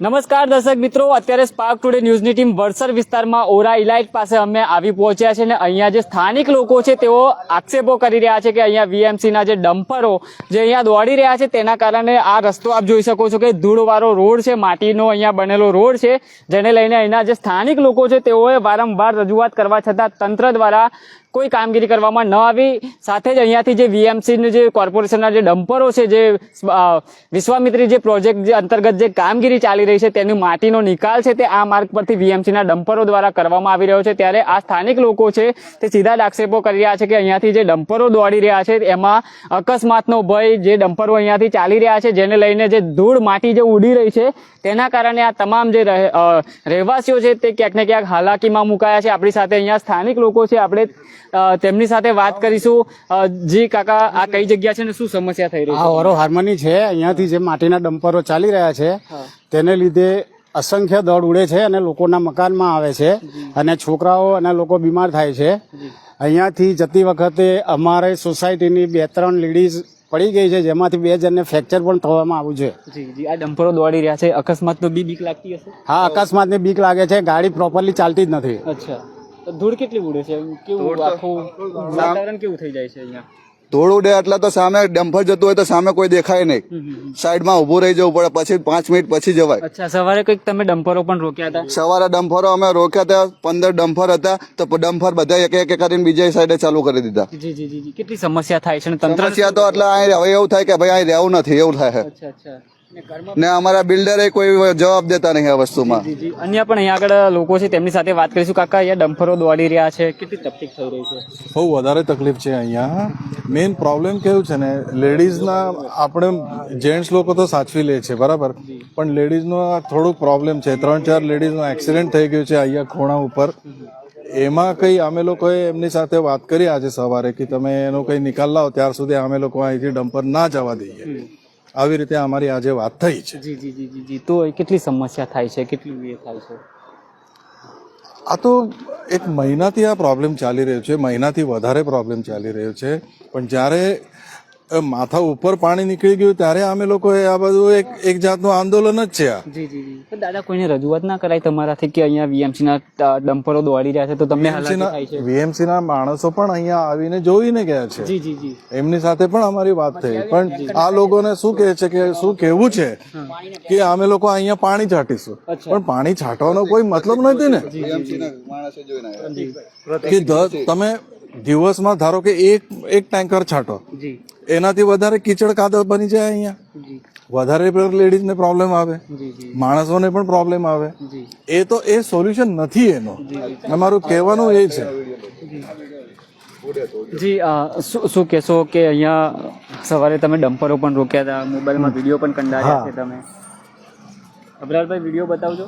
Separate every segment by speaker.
Speaker 1: નમસ્કાર દર્શક મિત્રો, અત્યારે સ્પાર્ક ટુડે ન્યૂઝની ટીમ વડસર વિસ્તારમાં ઓરા ઇલાઇટ પાસે અમે આવી પહોંચ્યા છે અને અહીંયા જે સ્થાનિક લોકો છે તેઓ આક્ષેપો કરી રહ્યા છે કે અહીંયા વીએમસીના જે ડમ્પરો જે અહીંયા દોડી રહ્યા છે તેના કારણે આ રસ્તો આપ જોઈ શકો છો કે ધૂળવાળો રોડ છે, માટીનો અહીંયા બનેલો રોડ છે, જેને લઈને અહીંના જે સ્થાનિક લોકો છે તેઓએ વારંવાર રજૂઆત કરવા છતાં તંત્ર દ્વારા કોઈ કામગીરી કરવામાં ન આવી. સાથે જ અહીંયાથી જે વીએમસીનું જે કોર્પોરેશનના જે ડમ્પરો છે, જે વિશ્વામિત્રી જે પ્રોજેક્ટ અંતર્ગત જે કામગીરી ચાલી રહી છે તેની માટીનો નિકાલ છે તે આ માર્ગ પરથી વીએમસીના ડમ્પરો દ્વારા કરવામાં આવી રહ્યો છે. ત્યારે આ સ્થાનિક લોકો છે તે સીધા જ આક્ષેપો કરી રહ્યા છે કે અહીંયાથી જે ડમ્પરો દોડી રહ્યા છે એમાં અકસ્માતનો ભય જે ડમ્પરો અહીંયાથી ચાલી રહ્યા છે જેને લઈને જે ધૂળ માટી જે ઉડી રહી છે તેના કારણે આ તમામ જે રહે- રહેવાસીઓ છે તે ક્યાંક ને ક્યાંક હાલાકીમાં મુકાયા છે. આપણી સાથે અહીંયા સ્થાનિક લોકો છે આપણે તેમની સાથે વાત કરીશું. જી કાકા આ કઈ જગ્યા છે ને શું સમસ્યા થઈ રહી
Speaker 2: છે? હાર્મની છે અહીંયાથી જે માટીના ડમ્પરો ચાલી રહ્યા છે તેને લીધે અસંખ્ય દળ ઉડે છે અને લોકોના મકાનમાં આવે છે અને છોકરાઓ અને લોકો બીમાર થાય છે. અહીંયાથી જતી વખતે અમારે સોસાયટીની બે ત્રણ લેડીઝ પડી ગઈ છે જેમાંથી બે જણને ફ્રેક્ચર પણ થવામાં આવ્યું છે.
Speaker 1: જી જી. આ ડમ્પરો દોડી રહ્યા છે. અકસ્માતનો બી બીક લાગતી હશે?
Speaker 2: હા અકસ્માતની બીક લાગે છે. ગાડી પ્રોપરલી ચાલતી જ નથી.
Speaker 1: અચ્છા. ધૂળ કેટલી ઉડે છે? કેવું આખું વાતાવરણ કેવું થઈ જાય છે અહીંયા?
Speaker 3: ધૂળ ઉડે એટલે તો સામે ડમ્ફર જતું હોય તો સામે કોઈ દેખાય નહીં.
Speaker 1: સાઈડમાં.
Speaker 3: સાઈડમાં ઊભું રહી જવું પડે પછી પાંચ મિનિટ પછી જવાય.
Speaker 1: અચ્છા સવારે કંઈક તમે ડમ્ફરો પણ રોક્યા હતા?
Speaker 3: સવારે ડમ્ફરો અમે રોક્યા હતા પંદર ડમ્ફર હતા તો ડમ્ફર બધા એક એક એક કરીને બીજા સાઈડે ચાલુ કરી દીધા.
Speaker 1: જી જી જી જી. કેટલી સમસ્યા થાય છે તંત્ર?
Speaker 3: સમસ્યા તો એટલે અહીં હવે એવું થાય કે ભાઈ અહીં રહેવું નથી એવું થાય. છે.
Speaker 1: ને
Speaker 3: અમારા બિલ્ડરે કોઈ જવાબ દેતા નહીં આ વસ્તુમાં.
Speaker 1: અન્ય પણ અહીંયા આગળ લોકો છે તેમની સાથે વાત કરીશું. કાકા અહીંયા ડમ્પરો દોડી રહ્યા છે. કેટલી તકલીફ થઈ રહી છે?
Speaker 4: બહુ વધારે તકલીફ છે અહીંયા. મેઇન પ્રોબ્લેમ કેવું છે ને લેડીઝના આપણે જેન્ટ્સ લોકો તો સાચવી લે છે બરાબર? પણ લેડીઝનો આ થોડુંક પ્રોબ્લેમ છે. ત્રણ ચાર લેડીઝનો એક્સિડન્ટ થઈ ગયું છે અહીંયા ખૂણા ઉપર. એમાં કંઈ અમે લોકોએ એમની સાથે વાત કરી આજે સવારે કે તમે એનો કંઈ નિકાલ લાવો ત્યાર સુધી અમે લોકો અહીંથી ડમ્પર ના જવા દઈએ. આવી રીતે અમારી આજે વાત થઈ છે.
Speaker 1: જી જી જી જી જી. તો કેટલી સમસ્યા થાય છે? કેટલી થાય છે?
Speaker 4: આ તો એક મહિનાથી આ પ્રોબ્લેમ ચાલી રહ્યો છે. મહિનાથી વધારે પ્રોબ્લેમ ચાલી રહ્યો છે. પણ જ્યારે માથા ઉપર પાણી નીકળી ગયું ત્યારે અમે લોકો આ બધું એક એક જાતનું આંદોલન જ છે આ.
Speaker 1: જી જી જી. દાદા કોઈને રજૂઆત ના કરાય તમારાથી કે અહીંયા વીએમસી ના ડમ્પરો દોડી રહ્યા છે તો તમને
Speaker 4: વીએમસી ના માણસો પણ અહીંયા આવીને જોઈને ગયા છે.
Speaker 1: જી જી જી.
Speaker 4: એમની સાથે પણ અમારી વાત થઈ. પણ આ લોકોને શું કહે છે કે શું કહેવું છે કે અમે લોકો અહીંયા પાણી છાંટીશું. પણ પાણી છાંટવાનો કોઈ મતલબ નથી ને.
Speaker 3: માણસે જોઈને આવ્યા.
Speaker 4: કે તમે દિવસમાં ધારો કે એક એક ટેન્કર છાંટો. એનાથી વધારે કીચડ કાદવ બની જાય અહીંયા.
Speaker 1: જી.
Speaker 4: વધારે લેડીઝને પ્રોબ્લેમ આવે.
Speaker 1: જી જી
Speaker 4: માણસોને પણ પ્રોબ્લેમ આવે. એ તો એ સોલ્યુશન નથી એનો. અમારું કહેવાનું એ છે.
Speaker 1: જી. શું કહેશો કે અહીંયા સવારે તમે ડમ્પરો પણ રોક્યા હતા મોબાઈલમાં વીડિયો પણ કંડાર્યા છે તમે? અબરાલભાઈ વીડિયો બતાવજો.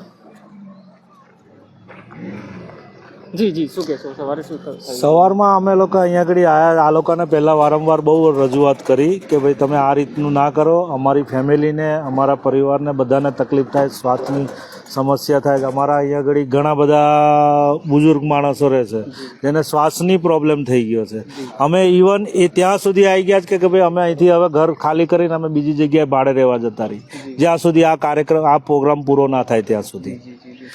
Speaker 1: જી જી, શું કહેશો? સવારે શું
Speaker 5: સવારમાં અમે લોકો અહીંયા આગળ આયા, આ લોકોને પહેલાં વારંવાર બહુ રજૂઆત કરી કે ભાઈ તમે આ રીતનું ના કરો, અમારી ફેમિલીને, અમારા પરિવારને બધાને તકલીફ થાય શ્વાસની સમસ્યા થાય અમારા અહીંયા આગળ ઘણા બધા બુઝુર્ગ માણસો રહે છે, જેને શ્વાસની પ્રોબ્લેમ થઈ ગયો છે. અમે ઇવન એ ત્યાં સુધી આવી ગયા છે કે ભાઈ અમે અહીંથી હવે ઘર ખાલી કરીને અમે બીજી જગ્યાએ ભાડે રહેવા જતા રહી. જ્યાં સુધી આ કાર્યક્રમ, આ પ્રોગ્રામ પૂરો ના થાય ત્યાં સુધી.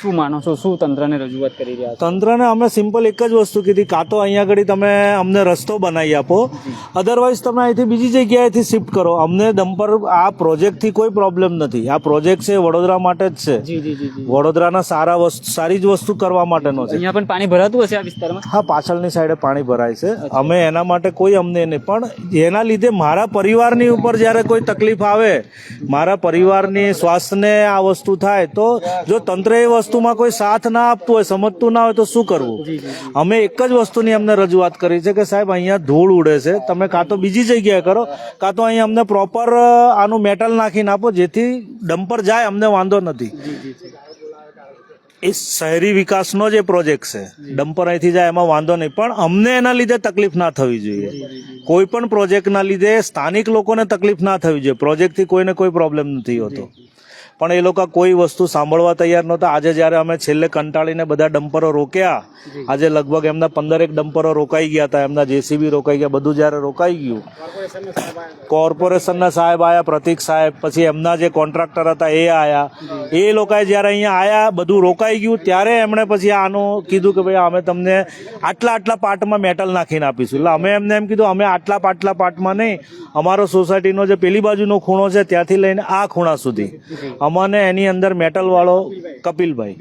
Speaker 1: શું માનો છો? શું તંત્રને રજૂઆત કરી રહ્યા છો?
Speaker 5: તંત્રને અમે સિમ્પલ એક જ વસ્તુ કીધી કાં તો અહીંયા આગળ તમે અમને રસ્તો બનાવી આપો અધરવાઇઝ તમે અહીંથી બીજી જગ્યાએથી શિફ્ટ કરો. અમને ડમ્પર આ પ્રોજેક્ટથી કોઈ પ્રોબ્લેમ નથી. આ પ્રોજેક્ટ છે વડોદરા માટે જ છે. વડોદરાના સારા વસ્તુ સારી જ વસ્તુ કરવા માટેનો છે.
Speaker 1: અહીંયા પણ પાણી ભરાતું હશે આ વિસ્તારમાં?
Speaker 5: હા પાછળની સાઈડે પાણી ભરાય છે. અમે એના માટે કોઈ અમને નહીં પણ એના લીધે મારા પરિવારની ઉપર જ્યારે કોઈ તકલીફ આવે મારા પરિવારની સ્વાસ્થ્યને આ વસ્તુ થાય તો જો તંત્ર એ વસ્તુમાં કોઈ સાથ ના આપતું હોય સમજતું ના હોય તો શું કરવું? અમે એક જ વસ્તુની અમને રજૂઆત કરી છે કે સાહેબ અહીંયા ધૂળ ઉડે છે. તમે કાં તો બીજી જગ્યાએ કરો કાં તો અહીંયા અમને પ્રોપર આનું મેટલ નાખીને આપો જેથી ડમ્પર જાય અમને વાંધો નથી. એ શહેરી વિકાસનો જે પ્રોજેક્ટ છે. ડમ્પર અહીંથી જાય એમાં વાંધો નહીં. પણ અમને એના લીધે તકલીફ ના થવી જોઈએ. કોઈ પણ પ્રોજેક્ટના લીધે સ્થાનિક લોકોને તકલીફ ના થવી જોઈએ. પ્રોજેક્ટથી કોઈને કોઈ પ્રોબ્લેમ નથી હોતો. પણ એ લોકો કોઈ વસ્તુ સાંભળવા તૈયાર નહોતા. આજે જ્યારે અમે છેલ્લે કંટાળીને બધા ડમ્પરો રોક્યા આજે લગભગ એમના પંદરેક ડમ્પરો રોકાઈ ગયા હતા. એમના જેસીબી રોકાઈ ગયા. બધું જ્યારે રોકાઈ ગયું. કોર્પોરેશનના સાહેબ આવ્યા પ્રતિક સાહેબ પછી એમના જે કોન્ટ્રાક્ટર હતા એ આવ્યા એ લોકોએ જ્યારે અહીંયા આવ્યા બધું રોકાઈ ગયું. ત્યારે એમણે પછી આનું કીધું કે ભાઈ અમે તમને આટલા આટલા પાર્ટમાં મેટલ નાખીને આપીશું. એટલે અમે એમને એમ કીધું અમે આટલા પાટલા પાર્ટમાં નહીં. અમારો સોસાયટીનો જે પેલી બાજુનો ખૂણો છે ત્યાંથી લઈને આ ખૂણા સુધી. અમને એની અંદર મેટલ વાળો કપિલભાઈ.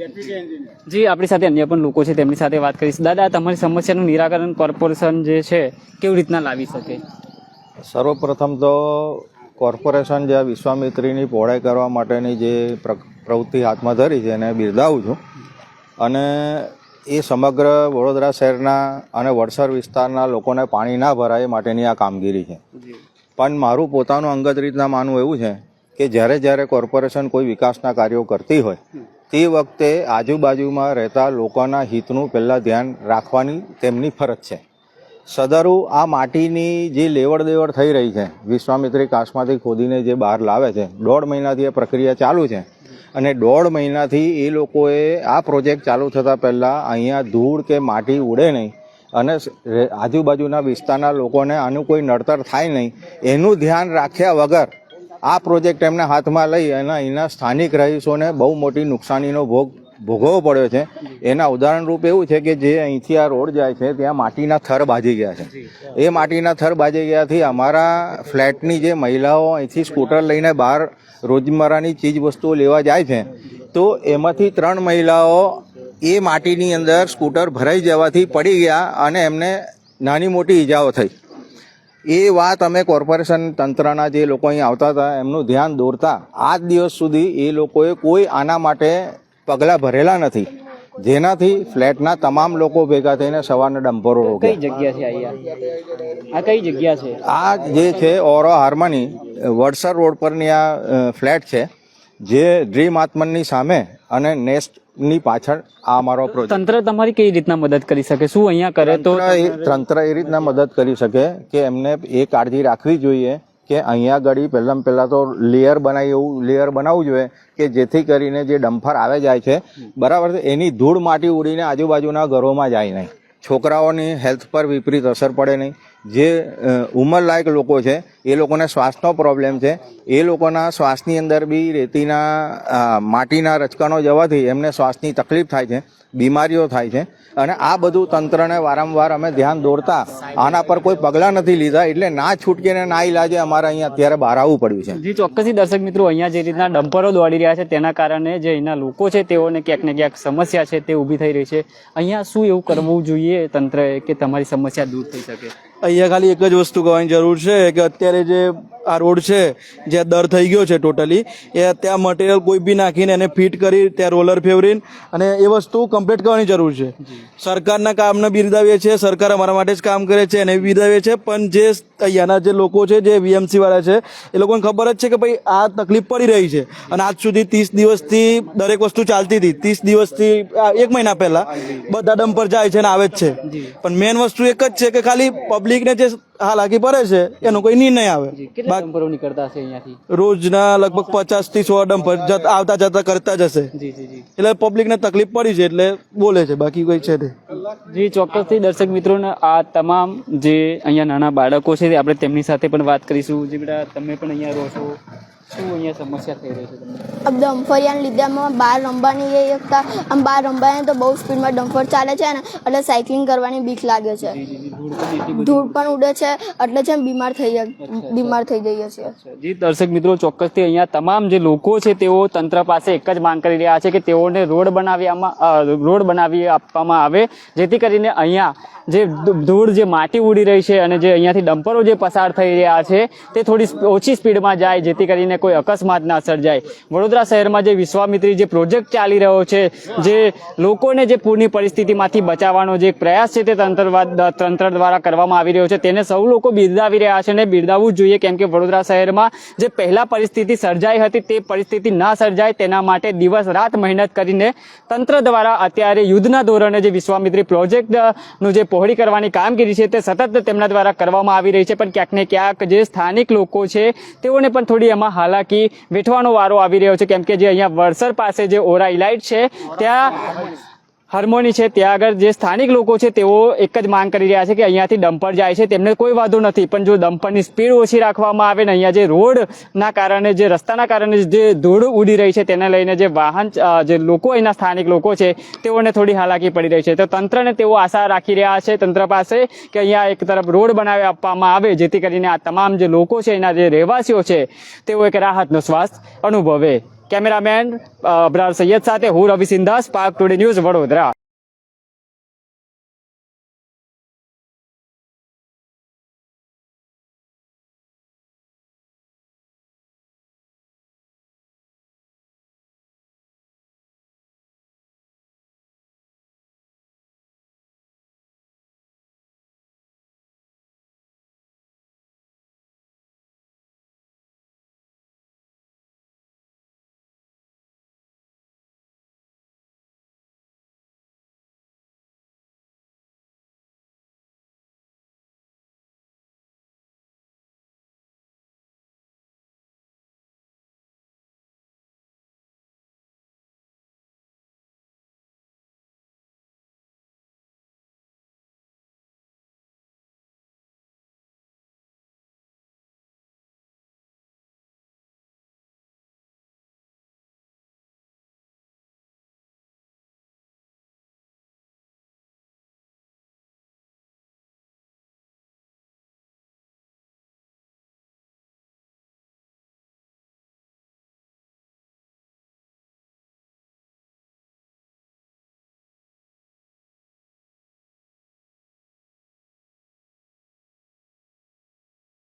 Speaker 1: જી આપણી સાથે અન્ય પણ લોકો છે તેમની સાથે વાત કરીશ. દાદા તમારી સમસ્યાનું નિરાકરણ કોર્પોરેશન જે છે કેવી રીતના લાવી શકે?
Speaker 6: સર્વપ્રથમ તો કોર્પોરેશન જે આ વિશ્વામિત્રીની પહોળાઈ કરવા માટેની જે પ્ર- પ્રવૃત્તિ હાથમાં ધરી છે એને બિરદાવું છું. અને એ સમગ્ર વડોદરા શહેરના અને વડસર વિસ્તારના લોકોને પાણી ના ભરાય એ માટેની આ કામગીરી છે. પણ મારું પોતાનું અંગત રીતના માનવું એવું છે કે જ્યારે જ્યારે કોર્પોરેશન કોઈ વિકાસના કાર્યો કરતી હોય તે વખતે આજુબાજુમાં રહેતા લોકોના હિતનું પહેલાં ધ્યાન રાખવાની તેમની ફરજ છે. સદરુ આ માટીની જે લેવડ દેવડ થઈ રહી છે વિશ્વામિત્રી કાશમાંથી ખોદીને જે બહાર લાવે છે દોઢ મહિનાથી એ પ્રક્રિયા ચાલુ છે. અને દોઢ મહિનાથી એ લોકોએ આ પ્રોજેક્ટ ચાલુ થતાં પહેલાં અહીંયા ધૂળ કે માટી ઉડે નહીં અને આજુબાજુના વિસ્તારના લોકોને આનું કોઈ નડતર થાય નહીં એનું ધ્યાન રાખ્યા વગર આ પ્રોજેક્ટ એમના હાથમાં લઈ અને અહીંના સ્થાનિક રહીશોને બહુ મોટી નુકસાનીનો ભોગ ભોગવવો પડ્યો છે. એના ઉદાહરણ રૂપ એવું છે કે જે અહીંથી આ રોડ જાય છે, ત્યાં માટીના થર બાજી ગયા છે. એ માટીના થર બાજી ગયાથી અમારા ફ્લેટની જે મહિલાઓ અહીંથી સ્કૂટર લઈને બહાર રોજમર્રાની ચીજ વસ્તુઓ લેવા જાય છે, તો એમાંથી ત્રણ મહિલાઓ એ માટીની અંદર સ્કૂટર ભરાઈ જવાથી પડી ગયા અને એમને નાની મોટી ઈજાઓ થઈ. એ વાત અમે કોર્પોરેશન તંત્રના જે લોકો અહીં આવતા હતા એમનું ધ્યાન દોરતા આજ દિવસ સુધી એ લોકોએ કોઈ આના માટે પગલાં ભરેલા નથી. જેનાથી ફ્લેટના તમામ લોકો ભેગા થઈને સવારના ડમ્પરો
Speaker 1: કઈ જગ્યા છે અહીંયા? આ કઈ જગ્યા છે?
Speaker 6: આ જે છે ઓરો હાર્મની વડસર રોડ પરની આ ફ્લેટ છે જે ડ્રીમ આત્મનની સામે અને નેસ્ટની પાછળ આ અમારો પ્રોજેક્ટ
Speaker 1: તંત્ર તમારી કઈ રીતના મદદ કરી શકે? શું અહીંયા કરે તો
Speaker 6: તંત્ર એ- તંત્ર એ રીતના મદદ કરી શકે કે એમને એ કાળજી રાખવી જોઈએ કે અહીંયા ગળી પહેલાં પહેલાં તો લેયર બનાવી એવું લેયર બનાવવું જોઈએ કે જેથી કરીને જે ડમ્ફર આવે જાય છે બરાબર છે? એની ધૂળ માટી ઉડીને આજુબાજુના ઘરોમાં જાય નહીં. છોકરાઓની હેલ્થ પર વિપરીત અસર પડે નહીં. જે ઉંમરલાયક લોકો છે, એ લોકોને શ્વાસનો પ્રોબ્લેમ છે. એ લોકોના શ્વાસની અંદર બી રેતીના માટીના રચકણો જવાથી એમને શ્વાસની તકલીફ થાય છે, બીમારીઓ થાય છે. અને આ બધું તંત્રને વારંવાર અમે ધ્યાન દોરતા, આના પર કોઈ પગલાં નથી લીધા, એટલે ના છૂટકીને ના ઇલાજે અમારે અહીંયા અત્યારે બહાર આવવું પડ્યું છે.
Speaker 1: જી, ચોક્કસથી દર્શક મિત્રો, અહીંયા જે રીતના ડમ્પરો દોડી રહ્યા છે, તેના કારણે જે અહીંના લોકો છે, તેઓને ક્યાંક ને ક્યાંક સમસ્યા છે, તે ઊભી થઈ રહી છે. અહીંયા શું એવું કરવું જોઈએ તંત્રએ કે તમારી સમસ્યા દૂર થઈ શકે?
Speaker 7: અહીંયા ખાલી એક જ વસ્તુ કહેવાની જરૂર છે કે અત્યારે જે આ રોડ છે જે દર થઈ ગયો છે ટોટલી એ ત્યાં મટીરિયલ કોઈ બી નાખીને એને ફિટ કરી ત્યાં રોલર ફેવરીને અને એ વસ્તુ કમ્પ્લીટ કરવાની જરૂર છે. સરકારના કામને બિરદાવીએ છીએ સરકાર અમારા માટે જ કામ કરે છે એને બિરદાવીએ છીએ પણ જે અહીંયાના જે લોકો છે જે વીએમસી વાળા છે એ લોકોને ખબર જ છે કે ભાઈ આ તકલીફ પડી રહી છે. અને આજ સુધી ત્રીસ દિવસથી દરેક વસ્તુ ચાલતી હતી. ત્રીસ દિવસથી એક મહિના પહેલાં બધા ડમ્પર જાય છે અને આવે જ છે. પણ મેન વસ્તુ એક જ છે કે ખાલી પબ્લિકને જે હાલાકી પડે છે એનો કોઈ નિર્ણય આવે.
Speaker 1: કેટલા ડમ્પરો નીકળતા હશે અહીંયાથી?
Speaker 7: રોજના લગભગ પચાસથી સો ડમ્પર આવતા જતા કરતા જ હશે.
Speaker 1: પબ્લિક જી જી.
Speaker 7: એટલે પબ્લિકને તકલીફ પડી છે એટલે બોલે છે બાકી કોઈ છે નહીં.
Speaker 1: જી ચોક્કસથી દર્શક મિત્રોને આ તમામ જે અહીંયા નાના બાળકો છે આપણે તેમની સાથે પણ વાત કરીશું. જે બેટા તમે પણ અહીંયા રહો છો. શું અહીંયા સમસ્યા થઈ રહી છે તમને?
Speaker 8: આ ડમ્ફરિયાને લીધે અમે બહાર રમવા નહીં આમ બાર રમવાને તો બહુ સ્પીડમાં ડમ્ફર ચાલે છે ને એટલે સાયકલિંગ કરવાની બીક લાગે છે.
Speaker 1: ધૂળ પણ
Speaker 8: ઉડે છે એટલે છે બીમાર થઈ બીમાર થઈ જઈએ છીએ.
Speaker 1: જી દર્શક મિત્રો ચોક્કસથી અહીંયા તમામ જે લોકો છે તેઓ તંત્ર પાસે એક જ માંગ કરી રહ્યા છે કે તેઓને રોડ બનાવી રોડ બનાવી આપવામાં આવે. જેથી કરીને અહીંયા જે ધૂળ જે માટી ઉડી રહી છે અને જે અહીંયાથી ડમ્પરો જે પસાર થઈ રહ્યા છે, તે થોડી ઓછી સ્પીડમાં જાય, જેથી કરીને કોઈ અકસ્માત ના સર્જાય વડોદરા શહેરમાં જે વિશ્વામિત્રી જે પ્રોજેક્ટ ચાલી રહ્યો છે, જે લોકોને જે પૂરની પરિસ્થિતિમાંથી બચાવવાનો જે પ્રયાસ છે તે તંત્ર તંત્ર દ્વારા કરવામાં આવી રહ્યો છે, તેને સૌ લોકો બિરદાવી રહ્યા છે અને બિરદાવવું જોઈએ, કેમ કે વડોદરા શહેરમાં જે પહેલા પરિસ્થિતિ સર્જાઈ હતી, તે પરિસ્થિતિ ના સર્જાય, તેના માટે દિવસ, રાત મહેનત કરીને તંત્ર દ્વારા અત્યારે યુદ્ધના ધોરણે જે વિશ્વામિત્રી પ્રોજેક્ટનું જે પહોળી કરવાની કામગીરી છે તે સતત તેમના દ્વારા કરવામાં આવી રહી છે. પણ ક્યાંક ને ક્યાંક જે સ્થાનિક લોકો છે, તેઓને પણ થોડી એમાં હાલાકી વેઠવાનો વારો આવી રહ્યો છે. કેમ કે જે અહીંયા વડસર પાસે જે ઓરા ઇલાઇટ છે, ત્યાં હાર્મોની છે, ત્યાં આગળ જે સ્થાનિક લોકો છે, તેઓ એક જ માંગ કરી રહ્યા છે કે અહીંયાથી ડમ્પર જાય છે. તેમને કોઈ વાંધો નથી, પણ જો ડમ્પરની સ્પીડ ઓછી રાખવામાં આવે ને અહીંયા જે રોડના કારણે, જે રસ્તાના કારણે જે ધૂળ ઉડી રહી છે, તેને લઈને જે વાહન જે લોકો અહીંના સ્થાનિક લોકો છે, તેઓને થોડી હાલાકી પડી રહી છે. તો તંત્રને તેઓ આશા રાખી રહ્યા છે, તંત્ર પાસે કે અહીંયા એક તરફ રોડ બનાવી આપવામાં આવે, જેથી કરીને આ તમામ જે લોકો છે, એના જે રહેવાસીઓ છે, તેઓ એક રાહતનો શ્વાસ અનુભવે. કેમેરામેન અબરાર સૈયદ સાથે હું રવિ સિંધાસ પાક ટુડે ન્યૂઝ વડોદરા.